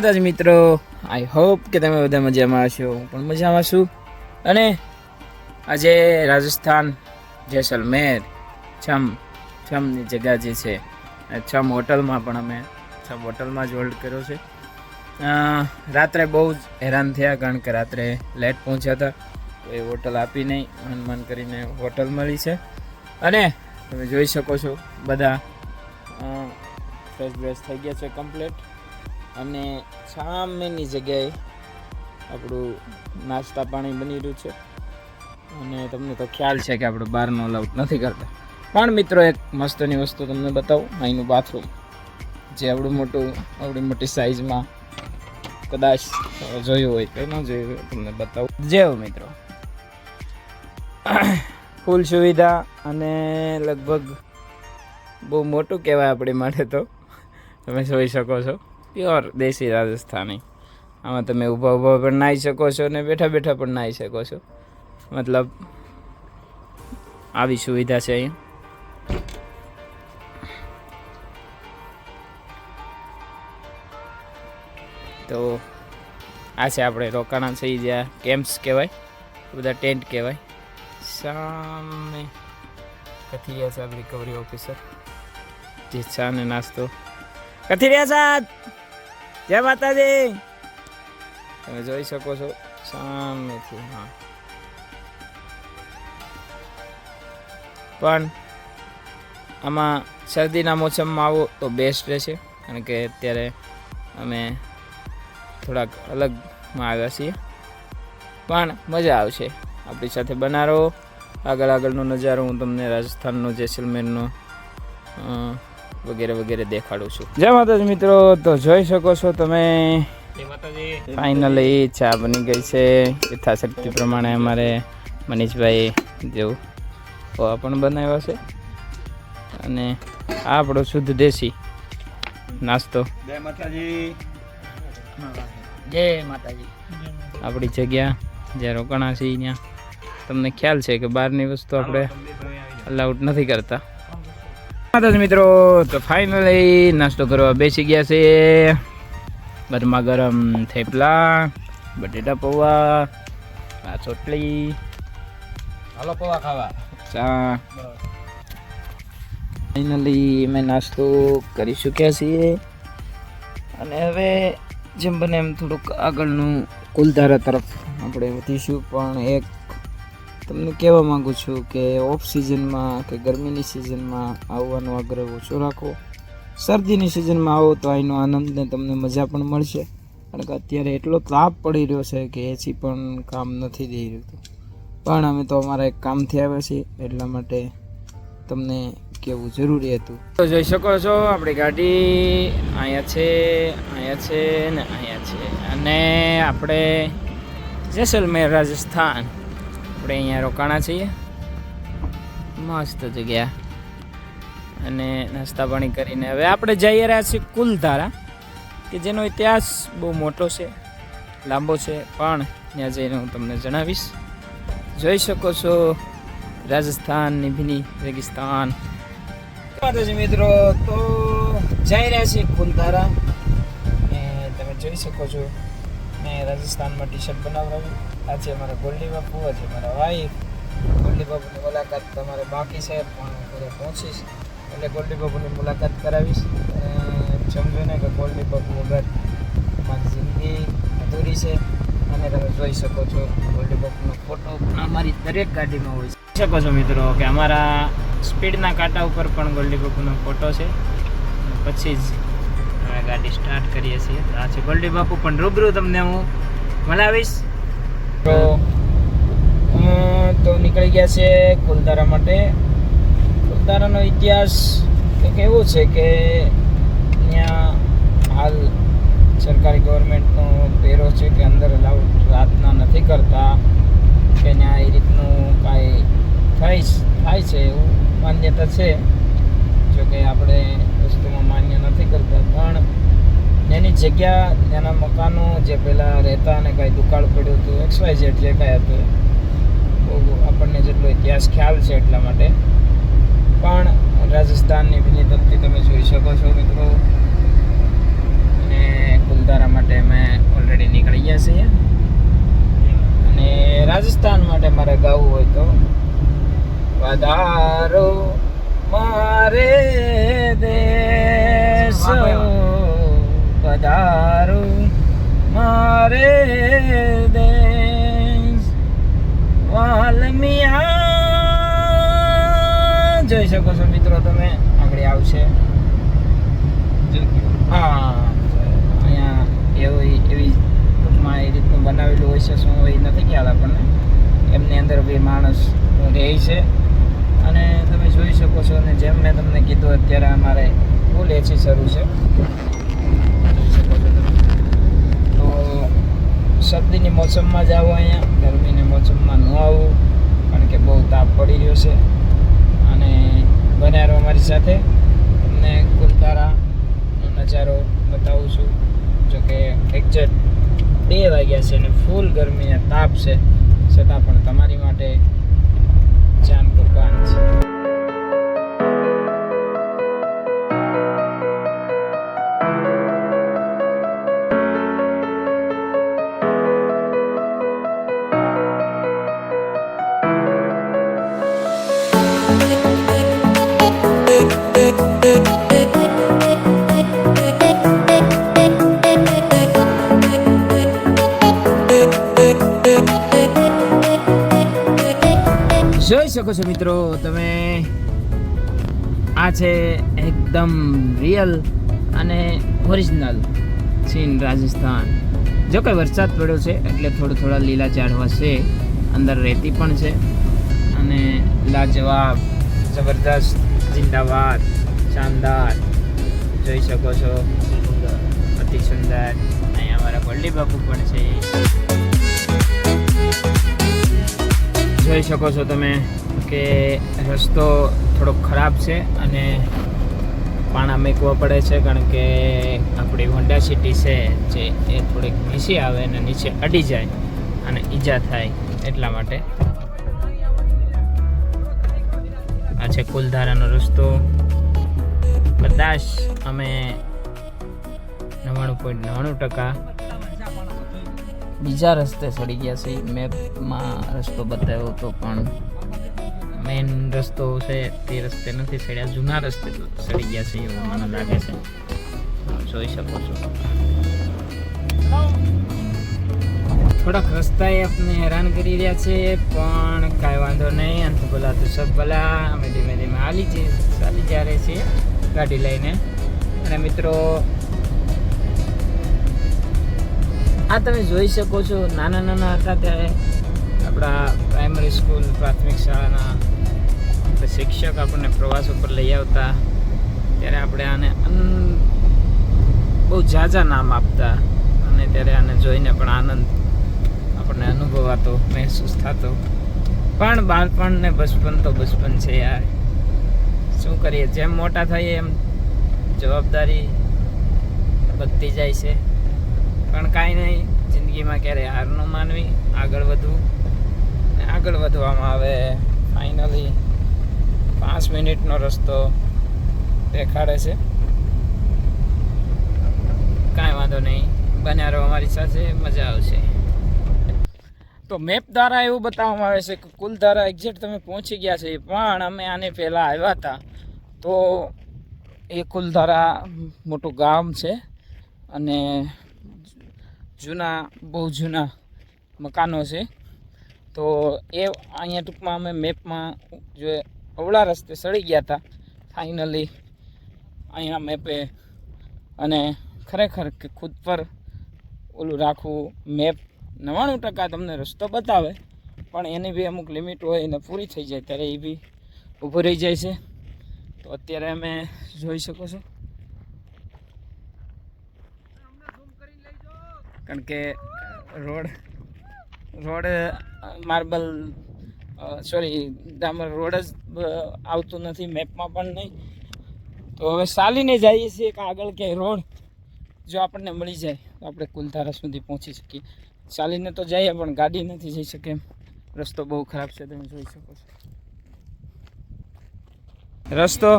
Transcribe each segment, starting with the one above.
માતાજી મિત્રો I hope કે તમે બધા મજામાં હશો, હું પણ મજામાં છું. અને આજે રાજસ્થાન જેસલમેર છમ, છમની જગ્યા જે છે છમ હોટલમાં પણ અમે છમ હોટલમાં જ હોલ્ડ કર્યો છે. રાત્રે બહુ જ હેરાન થયા કારણ કે રાત્રે લેટ પહોંચ્યા હતા. તો એ હોટલ આપી નહીં, મન મન કરીને હોટલ મળી છે. અને તમે જોઈ શકો છો બધા ફ્રેશ બ્રેશ થઈ ગયા છે કમ્પ્લીટ અને સામેની જગ્યાએ આપણું નાસ્તા પાણી બની રહ્યું છે. અને તમને તો ખ્યાલ છે કે આપણે બહારનો અલાઉટ નથી કરતા. પણ મિત્રો, એક મસ્તની વસ્તુ તમને બતાવું. અહીંનું બાથરૂમ જે આવડું મોટું, આવડી મોટી સાઇઝમાં કદાચ જોયું હોય તો ન જોયું હોય, તમને બતાવું. જેવું મિત્રો. ફૂલ સુવિધા અને લગભગ બહુ મોટું કહેવાય આપણી માટે તો. તમે જોઈ શકો છો. પ્યોર દેશી રાજસ્થાની. આમાં તમે ઊભા ઊભા પણ નાહી શકો છો અને બેઠા બેઠા પણ નાહી શકો છો. મતલબ, આવી સુવિધા છે અહીંયા તો આ છે આપણે રોકાણા છે જ્યાં કેમ્પ્સ કહેવાય. બધા ટેન્ટ કહેવાય. સામે કથી રહ્યા છે રિકવરી ઓફિસર જે ચા ને નાસ્તો. કથી રહ્યા સાહેબ જય માતાજી. તમે જોઈ શકો છો, સામેથી, હા. પણ આમાં શરદીના મોસમમાં આવો તો બેસ્ટ રહેશે, કારણ કે અત્યારે અમે થોડાક અલગમાં આવ્યા છીએ. પણ મજા આવશે. આપણી સાથે બનારો આગળ આગળનો નજારો હું તમને રાજસ્થાનનો, જેસલમેરનો વગેરે વગેરે દેખાડું છું. જય માતાજી મિત્રો તો જોઈ શકો છો તમે. ફાઇનલી ચા બની ગઈ છે. યથાશક્તિ પ્રમાણે અમારે મનીષભાઈ જેવું પૌવા પણ બનાવ્યા છે. અને આ આપણો શુદ્ધ દેશી નાસ્તો. જય માતાજી. જય માતાજી. આપણી જગ્યા જ્યાં રોકાણા છે ત્યાં. તમને ખ્યાલ છે કે બહારની વસ્તુ આપણે અલાઉડ નથી કરતા. મિત્રો તો ફાઇનલી નાસ્તો કરવા બેસી ગયા છે. ગરમા ગરમ થેપલા બટેટા પૌવા આ ચોટલી. હાલો પૌવા ખાવા. ચા. ફાઇનલી અમે નાસ્તો કરી ચૂક્યા છીએ. અને હવે જેમ બને એમ થોડુંક આગળનું કુલધારા તરફ આપણે વધીશું. પણ એક તમને કહેવા માગું છું કે ઓફ સિઝનમાં કે ગરમીની સિઝનમાં આવવાનો આગ્રહ ઓછો રાખો. શરદીની સિઝનમાં આવો તો અહીંનો આનંદ ને તમને મજા પણ મળશે. કારણ કે અત્યારે એટલો તાપ પડી રહ્યો છે કે એસી પણ કામ નથી દઈ રહ્યું પણ અમે તો અમારા એક કામથી આવ્યા છીએ, એટલા માટે તમને કહેવું જરૂરી હતું. તો જોઈ શકો છો, આપણી ગાડી અહીંયા છે અહીંયા છે ને અહીંયા છે. અને આપણે જેસલમેર રાજસ્થાન. આપણે અહીંયા રોકાણા છીએ. મસ્ત જગ્યા. અને નાસ્તા પાણી કરીને હવે આપણે જઈ રહ્યા છીએ કુલધારા, કે જેનો ઇતિહાસ બહુ મોટો છે, લાંબો છે, પણ ત્યાં જઈને હું તમને જણાવીશ. જોઈ શકો છો રાજસ્થાનની ભીની રેગિસ્તાન. માતાજી મિત્રો, તો જઈ રહ્યા છીએ કુલધારા. તમે જોઈ શકો છો, મેં રાજસ્થાનમાં ટી શર્ટ બનાવડાવ્યું આ છે અમારા ગોલ્ડી છે મારા વાઈફ ગોલ્ડી બાપુની મુલાકાત તમારે બાકી છે, પણ ઘરે પહોંચીશ. એટલે ગોલ્ડી બાપુની મુલાકાત કરાવીશ. સમજો ને કે ગોલ્ડી બાપુ વગર મારી જિંદગી અધૂરી છે. અને તમે જોઈ શકો છો, ગોલ્ડી બાપુનો ફોટો અમારી દરેક ગાડીમાં હોય છે. શકો છો મિત્રો કે અમારા સ્પીડના કાંટા ઉપર પણ ગોલ્ડી બાપુનો ફોટો છે. પછી જ ગાડી સ્ટાર્ટ કરીએ છીએ. આ છે ગોલ્ડી બાપુ, પણ રૂબરૂ તમને હું મળાવીશ. તો તો નીકળી ગયા છે કુલધારા માટે. કુલધારાનો ઇતિહાસ એક એવો છે કે અહીંયા હાલ સરકારી ગવર્મેન્ટનો પહેરો છે કે અંદર અલાઉડ રાતના નથી કરતા, કે ત્યાં એ રીતનું કાંઈ થાય થાય છે એવું માન્યતા છે. જોકે આપણે વસ્તુમાં માન્ય નથી કરતા, પણ એની જગ્યા એના મકાનો જે પહેલાં રહેતા અને કાંઈ દુકાળ પડ્યું હતું એક્સ વાય ઝેડ જે કાંઈ હતું બહુ આપણને જેટલો ઇતિહાસ ખ્યાલ છે એટલા માટે. પણ રાજસ્થાનની વિનિતત્તિ તમે જોઈ શકો છો મિત્રો. અને કુલધારા માટે અમે ઓલરેડી નીકળી ગયા છીએ. અને રાજસ્થાન માટે મારે ગાવું હોય તો વધારો મારે દેશ. વધારો મારે દેશ. વાલમિયા. જોઈ શકો છો મિત્રો તમે, આગળ આવશે. હા, અહીંયા એવી એવી ટૂંકમાં એ રીતનું બનાવેલું હોય છે, શું હોય નથી ખ્યાલ આપણને. એમની અંદર બી માણસ રહે છે. અને તમે જોઈ શકો છો, અને જેમ મેં તમને કીધું, અત્યારે અમારે ફૂલ એસી શરૂ છે જોઈ શકો છો તમે તો શરદીની મોસમમાં જ આવો અહીંયા. ગરમીની મોસમમાં ન આવવું કારણ કે બહુ તાપ પડી રહ્યો છે. અને બન્યા રહો અમારી સાથે. તમને ગુરુદ્વારાનો નજારો બતાવું છું. જોકે એક્ઝેક્ટ બે વાગ્યા છે અને ફૂલ ગરમી તાપ છે. છતાં પણ તમારી શકો છો મિત્રો, તમે આ છે એકદમ રિયલ અને ઓરિજિનલ સીન રાજસ્થાન. જો કે વરસાદ પડ્યો છે, એટલે થોડા થોડા લીલા ઝાડવા છે, અંદર રેતી પણ છે અને લાજવાબ, જબરદસ્ત જિંદાબાદ, શાનદાર. જોઈ શકો છો, અતિ સુંદર. અહીંયા અમારા વલ્લી બાપુ પણ છે. જોઈ શકો છો તમે કે રસ્તો થોડોક ખરાબ છે અને પાણા મેકવા પડે છે, કારણ કે આપણી હોન્ડા સિટી છે જે એ થોડીક નીચે આવે અને નીચે અડી જાય અને ઈજા થાય એટલા માટે. આ છે કુલધારાનો રસ્તો. કદાચ અમે નવ્વાણું પોઈન્ટ નવ્વાણું ટકા બીજા રસ્તે ચડી ગયા છે મેપમાં રસ્તો બતાવ્યો તો પણ મેઇન રસ્તો છે તે રસ્તે નથી ચડ્યા, જૂના રસ્તે ચડી ગયા છે એવું મને લાગે છે. જોઈ શકો છો. થોડાક રસ્તાએ આપણે હેરાન કરી રહ્યા છે, પણ કાંઈ વાંધો નહીં. અંત ભલા તો સબ ભલા. અમે ધીમે ધીમે હાલી જઈએ, ચાલી જ્યાં રહીએ છીએ ગાડી લઈને. અને મિત્રો, આ તમે જોઈ શકો છો, નાના નાના હતા ત્યારે આપણા પ્રાઇમરી સ્કૂલ, પ્રાથમિક શાળાના આપણે શિક્ષક આપણને પ્રવાસ ઉપર લઈ આવતા, ત્યારે આપણે આને બહુ ઝાઝા નામ આપતા અને ત્યારે આને જોઈને પણ આનંદ આપણને અનુભવાતો, મહેસૂસ થતો. પણ બાળપણ ને બચપન તો બચપન છે યાર. શું કરીએ? જેમ મોટા થઈએ એમ જવાબદારી વધતી જાય છે. પણ કાંઈ નહીં, જિંદગીમાં ક્યારે હાર ન માનવી, આગળ વધવું. ને આગળ વધવામાં આવે ફાઇનલી પાંચ મિનિટનો રસ્તો દેખાડે છે. કાંઈ વાંધો નહીં. બન્યા રહો અમારી સાથે, મજા આવશે. તો મેપ દ્વારા એવું બતાવવામાં આવે છે કે કુલ દ્વારા એક્ઝેક્ટ તમે પહોંચી ગયા છે પણ અમે આને પહેલાં આવ્યા હતા. તો એ કુલધારા મોટું ગામ છે અને જૂના, બહુ જૂના મકાનો છે. તો એ અહીંયા ટૂંકમાં અમે મેપમાં જો અવળા રસ્તે સડી ગયા હતા ફાઇનલી અહીંયા મેપે અને ખરેખર કે ખુદ પર ઓલું રાખવું મેપ નવ્વાણું ટકા તમને રસ્તો બતાવે, પણ એની બી અમુક લિમિટ હોય એને પૂરી થઈ જાય, ત્યારે એ બી ઊભું રહી જાય છે. તો અત્યારે અમે જોઈ શકો છો. કારણ કે રોડ રોડ માર્બલ સોરી ડામર રોડ જ આવતો નથી મેપમાં પણ નહીં. તો હવે ચાલીને જઈએ છીએ કે આગળ ક્યાંય રોડ જો આપણને મળી જાય, તો આપણે કુલધારા સુધી પહોંચી શકીએ. ચાલીને તો જઈએ, પણ ગાડી નથી જઈ શકે એમ. રસ્તો બહુ ખરાબ છે, તમે જોઈ શકો છો. રસ્તો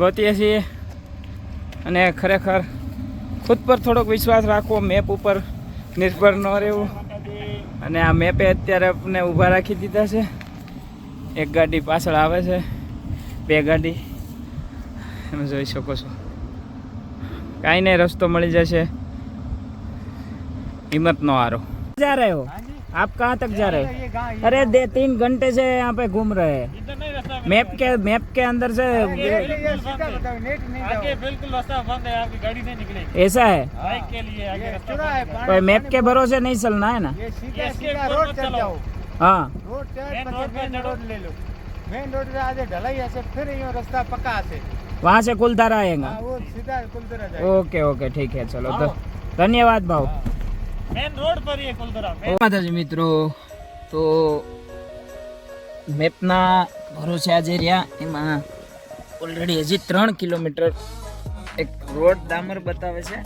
ગોતીએ છીએ અને ખરેખર ખુદ પર થોડોક વિશ્વાસ રાખવો મેપ ઉપર નિર્ભર ન રહેવું. અને આ મેપે અત્યારે આપણે ઊભા રાખી દીધા છે. એક ગાડી પાછળ આવે છે. બે ગાડી. તમે જોઈ શકો છો. કાંઈ નહીં, રસ્તો મળી જશે. હિંમત નો આરો જા રહ્યો. આપ કહા તક જા રહે અરે દે, તીન ઘંટે છે યહાં પે ઘૂમ રહે. मैप के मैप के अंदर से आगे बिल्कुल रास्ता बंद है आपकी गाड़ी नहीं निकलेगी ऐसा है बाइक के लिए आगे रास्ता बंद है कोई मैप के भरोसे नहीं चलना है ना ये सीधा इसके सीधा ऊपर रोड मत चल चलाओ। जाओ हाँ રોડ ચડ મેઇન પછી રોડ પર મેઇન ચડો. રોડ લઈ લો મેઇન રોડ पे આજે ઢલાઈ હશે फिर અહીંયા રસ્તા પક્કા હશે वहाँ से कुलधारा आएगा હા वो सीधा कुलदरा जाए ओके ओके ठीक है चलो तो धन्यवाद भाव मेन रोड पर ही है कुलधरा માતાજી મિત્રો તો મેપના ભરોસે આજે રહ્યા. એમાં ઓલરેડી હજી ત્રણ કિલોમીટર એક રોડ ડામર બતાવે છે.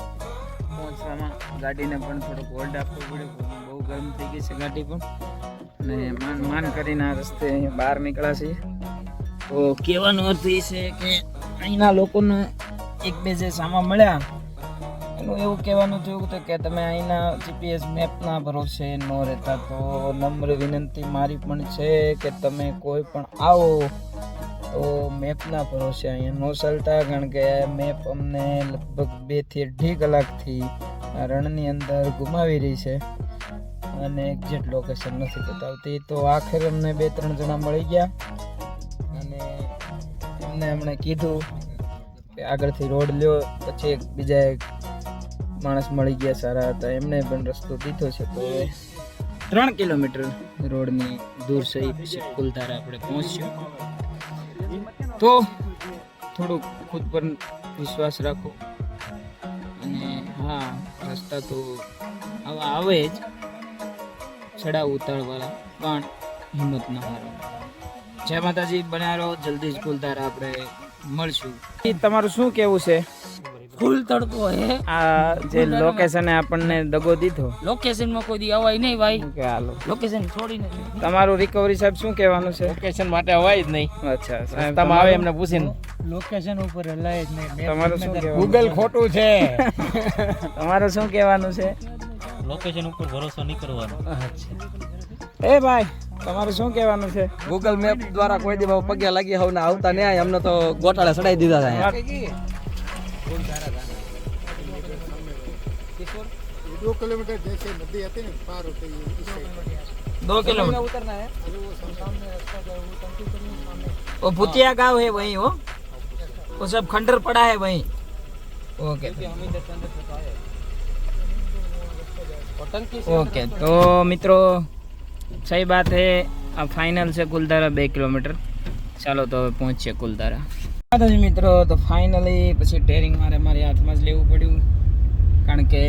પહોંચવામાં ગાડીને પણ થોડોક હોલ્ડ આપવો પડ્યો. બહુ ગરમ થઈ ગઈ છે ગાડી પણ. અને માન માન કરીને આ રસ્તે બહાર નીકળ્યા છીએ. તો કહેવાનો અર્થ એ છે કે અહીંના લોકોને એક બે જે સામા મળ્યા એનું એવું કહેવાનું થયું હતું કે તમે અહીંના જીપીએસ મેપના ભરોસે ન રહેતા તો નમ્ર વિનંતી મારી પણ છે કે તમે કોઈ પણ આવો તો મેપના ભરોસે અહીંયા ન ચાલતા, કારણ કે મેપ અમને લગભગ બેથી અઢી કલાકથી રણની અંદર ગુમાવી રહી છે અને એક્ઝેક્ટ લોકેશન નથી બતાવતી. તો આખરે અમને બે ત્રણ જણા મળી ગયા અને એમને એમણે કીધું કે આગળથી રોડ લ્યો, પછી બીજા એક માણસ મળી ગયા સારા હતા. એમણે પણ રસ્તો દીધો છે. તો ત્રણ કિલોમીટર રોડની દૂર સહી પછી કુલધારા આપણે પહોંચ્યો. તો થોડુંક ખુદ પર વિશ્વાસ રાખો. અને હા, રસ્તા તો આવા આવે જ. ચડાવ ઉતારવાળા પણ હિંમત ન હારો જય માતાજી બનારો જલ્દી જ કુલધારા આપણે મળશું. તમારું શું કેવું છે? ફૂલ તડકો હે. આ જે લોકેશને આપણને દગો દીધો. લોકેશનમાં કોઈ દી અવાય નહીં ભાઈ. કે હાલો. લોકેશન છોડીને તમારું રિકવરી સાહેબ શું કહેવાનું છે? લોકેશન માટે અવાય જ નહીં. અચ્છા તમે આવે એમને પૂછીને. લોકેશન ઉપર હલાય જ નહીં. તમારું શું કહેવાનું ગૂગલ ખોટું છે. તમારું શું કહેવાનું છે? લોકેશન ઉપર ભરોસો નહીં કરવાનો. એ ભાઈ તમારું શું કહેવાનું છે? ગૂગલ મેપ દ્વારા કોઈ દી પગે લાગી ને આવતા નહીં આયા. અમને તો ગોટાળા ચડાઈ દીધા હતા અહીંયા. दो किलोमीटर जैसे नदी आती है ना पार होते ही इस साइड दो किलोमीटर वो भूतिया गांव है वहीं वो वो सब खंडर पड़ा है वहीं ओके ओके तो मित्रों सही बात है अब फाइनल से कुलधारा બે કિલોમીટર ચાલો તો હવે પહોંચીએ કુલધારા જ મિત્રો, તો ફાઇનલી પછી ટેરિંગ મારે મારી હાથમાં જ લેવું પડ્યું. કારણ કે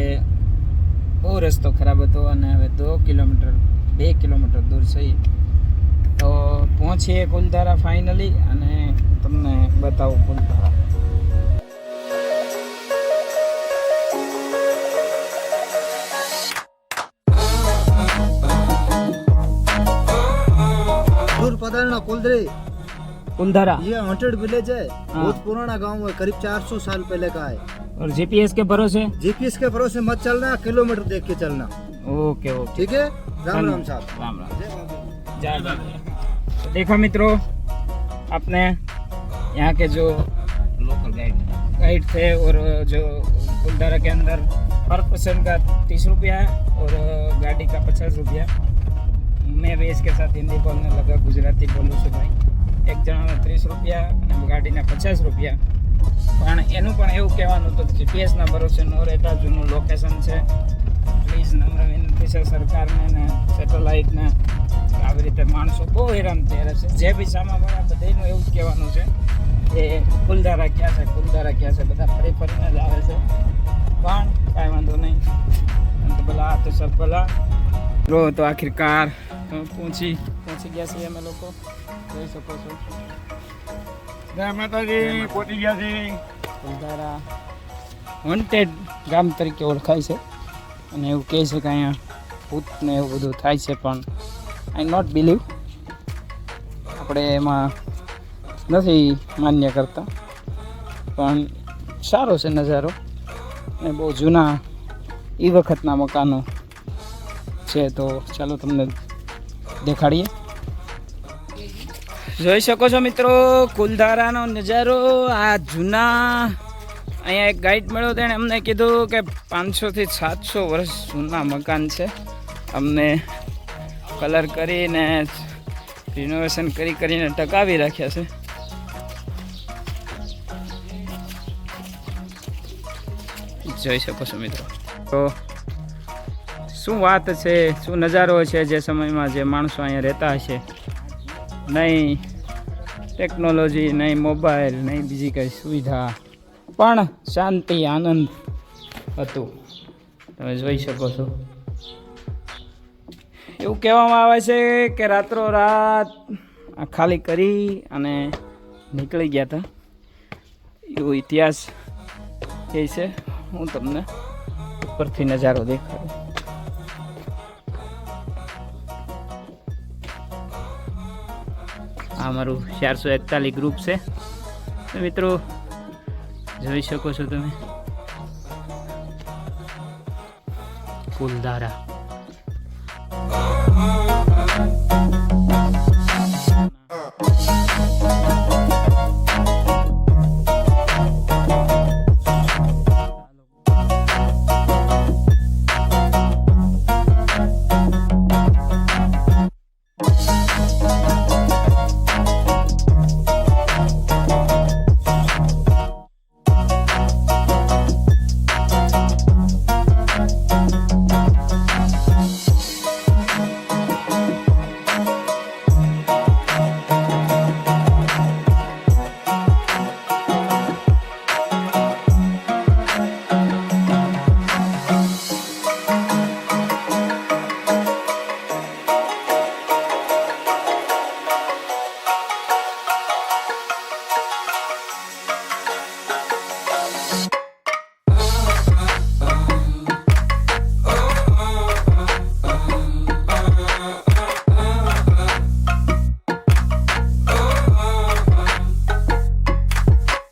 બહુ રસ્તો ખરાબ હતો અને હવે દો કિલોમીટર, બે કિલોમીટર દૂર છે. તો પહોંચીએ કુલધારા ફાઇનલી અને તમને બતાવું કુલધારા. દૂર પધારણા કુલધરી कुंधारा ये हॉन्टेड विलेज है हाँ। बहुत पुराना गाँव है करीब 400 साल पहले का है। और जीपीएस के भरोसे? जीपीएस के भरोसे मत चलना किलोमीटर देख के चलना। Okay okay. ठीक है? राम राम साहब। राम राम। जय बाबा। देखा मित्रों अपने यहाँ के जो लोकल गाइड गाइड थे और जो कुलदारा के अंदर पर पर्सन का तीस रुपया और गाड़ी का पचास रुपया मैं भी इसके साथ हिंदी बोलने लगा गुजराती बोलूँ सुनाई એક જણાને ત્રીસ રૂપિયા અને ગાડીના પચાસ રૂપિયા. પણ એનું પણ એવું કહેવાનું હતું જીપીએસ જીપીએસના ભરોસે ન રહેતા જૂનું લોકેશન છે. પ્લીઝ નમ્ર વિનંતી છે સરકારને ને સેટેલાઇટને આવી રીતે માણસો બહુ હેરાન થયેલા છે. જે બી સામાવાળા બધાનું એવું જ કહેવાનું છે કે ફૂલધારા ક્યાં છે, ફૂલધારા ક્યાં છે, બધા ફરી ફરીને જ આવે છે. પણ કાંઈ વાંધો નહીં. તો ભલા, તો સબ ભલા. તો આખિરકાર. તો પહોંચી પહોંચી ગયા છીએ અમે લોકો. જોઈ શકો છો. જય માતાજી પહોંચી ગયા છે કુલધારા વોન્ટેડ ગામ તરીકે ઓળખાય છે. અને એવું કહે છે કે અહીંયા ભૂત ને એવું બધું થાય છે પણ આઈ નોટ બિલીવ આપણે એમાં નથી માન્ય કરતા. પણ સારો છે નજારો. અને બહુ જૂના એ વખતના મકાનો છે. તો ચાલો તમને દેખાડીએ. જોઈ શકો છો મિત્રો, કુલધારાનો નજારો, આ જૂના, અહીંયા એક ગાઈડ મળ્યો તેણે અમને કીધું કે પાંચસોથી સાતસો વર્ષ જૂના મકાન છે. અમને કલર કરીને રિનોવેશન કરી કરીને ટકાવી રાખ્યા છે. જોઈ શકો છો મિત્રો. તો શું વાત છે, શું નજારો છે જે સમયમાં જે માણસો અહીંયા રહેતા હશે? નહીં. ટેકનોલોજી નહીં મોબાઈલ નહીં બીજી કંઈ સુવિધા. પણ શાંતિ, આનંદ હતું. તમે જોઈ શકો છો. એવું કહેવામાં આવે છે કે રાત્રો રાત ખાલી કરી અને નીકળી ગયા હતા. એવો ઇતિહાસ એ છે. હું તમને ઉપરથી નજારો દેખાડું. આ મારું ચારસો એકતાલીસ ગ્રુપ છે. મિત્રો જોઈ શકો છો તમે. કુલધારા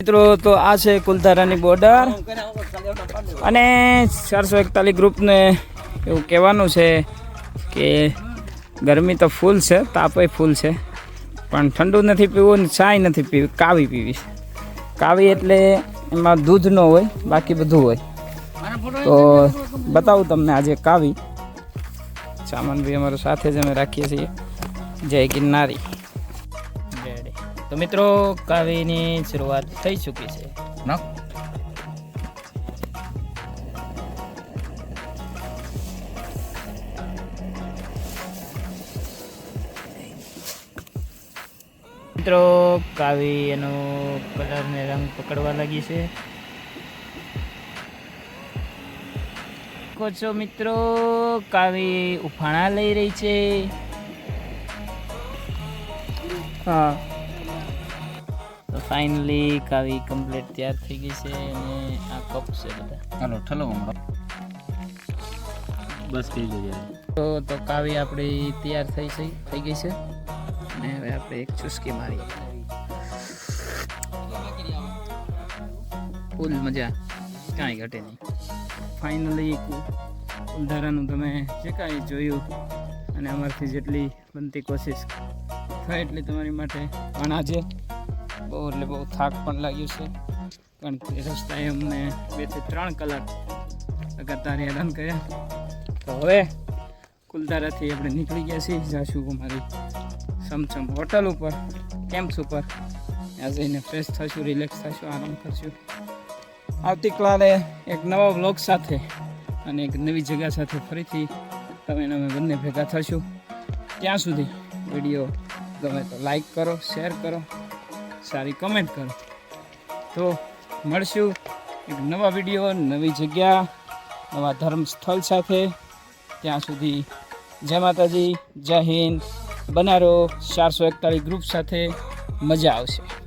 મિત્રો, તો આ છે કુલધારાની બોર્ડર. અને ચારસો એકતાલીસ ગ્રુપને એવું કહેવાનું છે કે ગરમી તો ફૂલ છે, તાપય ફૂલ છે, પણ ઠંડુ નથી પીવું ને ચાય નથી પીવી, કાવી પીવી કાવી એટલે એમાં દૂધ ન હોય, બાકી બધું હોય. તો બતાવું તમને આજે કાવી. સામાન બી અમારો સાથે જ અમે રાખીએ છીએ. જય ગિરનારી તો મિત્રો કાવ્યની શરૂઆત થઈ ચૂકી છે. મિત્રો કાવી એનો કલર ને રંગ પકડવા લાગી છે. કોચો મિત્રો કાવી ઉફાણા લઈ રહી છે. હા. ફાઇનલી કાવી કમ્પ્લીટ તૈયાર થઈ ગઈ છે અને આ કપ છે બધા. હાલો ઠલો બસ થઈ ગઈ તો તો કાવી આપણી તૈયાર થઈ છે થઈ ગઈ છે. અને હવે આપણે એક ચુસ્કી મારી ફૂલ મજા. કાંઈ ઘટે નહીં. ફાઇનલી ઉધારાનું તમે જે કાંઈ જોયું અને અમારથી જેટલી બનતી કોશિશ થાય એટલી તમારી માટે પણ આજે બહુ, એટલે બહુ થાક પણ લાગ્યો છે. પણ તે રસ્તાએ અમને બેથી ત્રણ કલાક લગાતાર હેરાન કર્યા. તો હવે કુલધારાથી આપણે નીકળી ગયા છીએ. જાશું અમારી સમસમ હોટલ ઉપર કેમ્પ્સ ઉપર. ત્યાં જઈને ફ્રેશ થશું રિલેક્સ થશું, આરામ કરશું. આવતીકાલે એક નવા વ્લોગ સાથે અને એક નવી જગ્યા સાથે ફરીથી તમે અમે બંને ભેગા થશું. ત્યાં સુધી વીડિયો ગમે તો લાઈક કરો શેર કરો. સારી કમેન્ટ કરો. તો મળશું એક નવા વીડિયો નવી જગ્યા, નવા ધર્મ સ્થળ સાથે. ત્યાં સુધી જય માતાજી, જય હિન્દ. બનારો ચારસો એકતાલીસ ગ્રુપ સાથે. મજા આવશે.